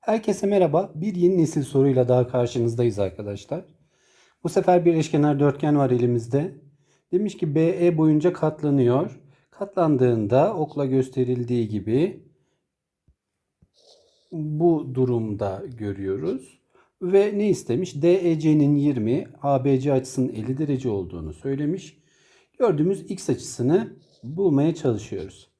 Herkese merhaba. Bir yeni nesil soruyla daha karşınızdayız arkadaşlar. Bu sefer bir eşkenar dörtgen var elimizde. Demiş ki BE boyunca katlanıyor. Katlandığında okla gösterildiği gibi bu durumda görüyoruz. Ve ne istemiş? DEC'nin 20, ABC açısının 50 derece olduğunu söylemiş. Gördüğümüz x açısını bulmaya çalışıyoruz.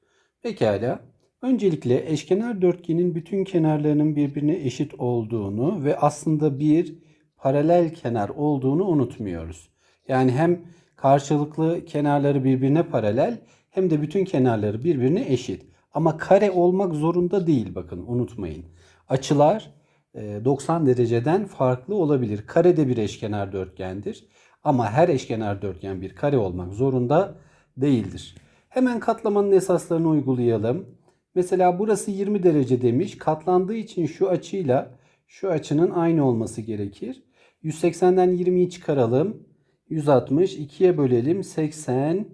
Pekala. Öncelikle eşkenar dörtgenin bütün kenarlarının birbirine eşit olduğunu ve aslında bir paralel kenar olduğunu unutmuyoruz. Yani hem karşılıklı kenarları birbirine paralel hem de bütün kenarları birbirine eşit. Ama kare olmak zorunda değil bakın unutmayın. Açılar e, 90 dereceden farklı olabilir. Kare de bir eşkenar dörtgendir. Ama her eşkenar dörtgen bir kare olmak zorunda değildir. Hemen katlamanın esaslarını uygulayalım. Mesela burası 20 derece demiş. Katlandığı için şu açıyla şu açının aynı olması gerekir. 180'den 20'yi çıkaralım. 160 2'ye bölelim. 80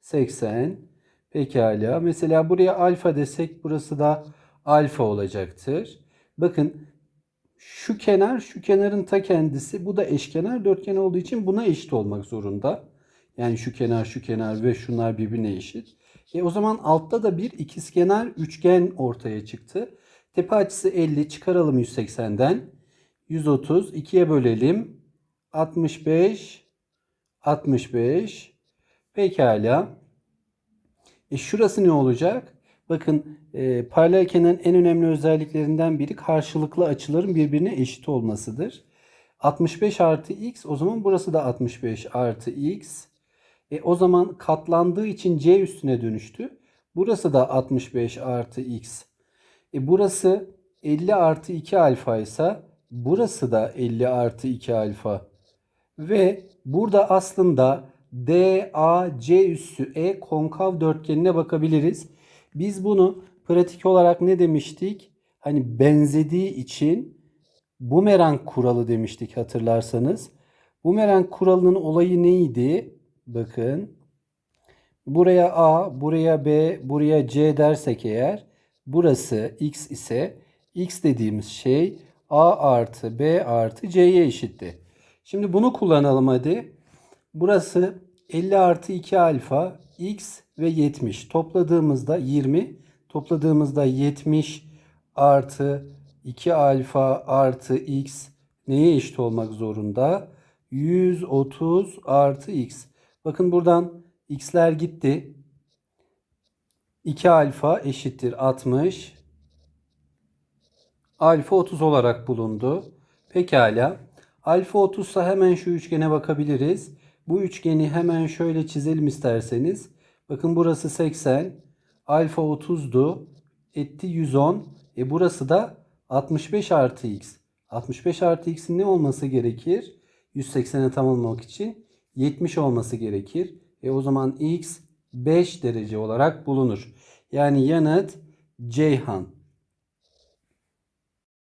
80 Pekala. Mesela buraya alfa desek burası da alfa olacaktır. Bakın şu kenar şu kenarın ta kendisi. Bu da eşkenar dörtgen olduğu için buna eşit olmak zorunda. Yani şu kenar şu kenar ve şunlar birbirine eşit. E o zaman altta da bir ikizkenar üçgen ortaya çıktı. Tepe açısı 50 çıkaralım 180'den. 130 2'ye bölelim. 65 65 Pekala. E şurası ne olacak? Bakın e, paralel en önemli özelliklerinden biri karşılıklı açıların birbirine eşit olmasıdır. 65 artı x o zaman burası da 65 artı x. E, o zaman katlandığı için c üstüne dönüştü. Burası da 65 artı x. E, burası 50 artı 2 alfa ise burası da 50 artı 2 alfa. Ve burada aslında DAC üssü E konkav dörtgenine bakabiliriz. Biz bunu pratik olarak ne demiştik? Hani benzediği için bumerang kuralı demiştik hatırlarsanız. Bumerang kuralının olayı neydi? Bakın. Buraya A, buraya B, buraya C dersek eğer burası X ise X dediğimiz şey A artı B artı C'ye eşitti. Şimdi bunu kullanalım hadi. Burası 50 artı 2 alfa X ve 70. Topladığımızda 20. Topladığımızda 70 artı 2 alfa artı X neye eşit olmak zorunda? 130 artı X. Bakın buradan x'ler gitti. 2 alfa eşittir 60. Alfa 30 olarak bulundu. Pekala. Alfa 30 ise hemen şu üçgene bakabiliriz. Bu üçgeni hemen şöyle çizelim isterseniz. Bakın burası 80. Alfa 30'du. Etti 110. E burası da 65 artı x. 65 artı x'in ne olması gerekir? 180'e tamamlamak için 70 olması gerekir. E o zaman x 5 derece olarak bulunur. Yani yanıt Ceyhan.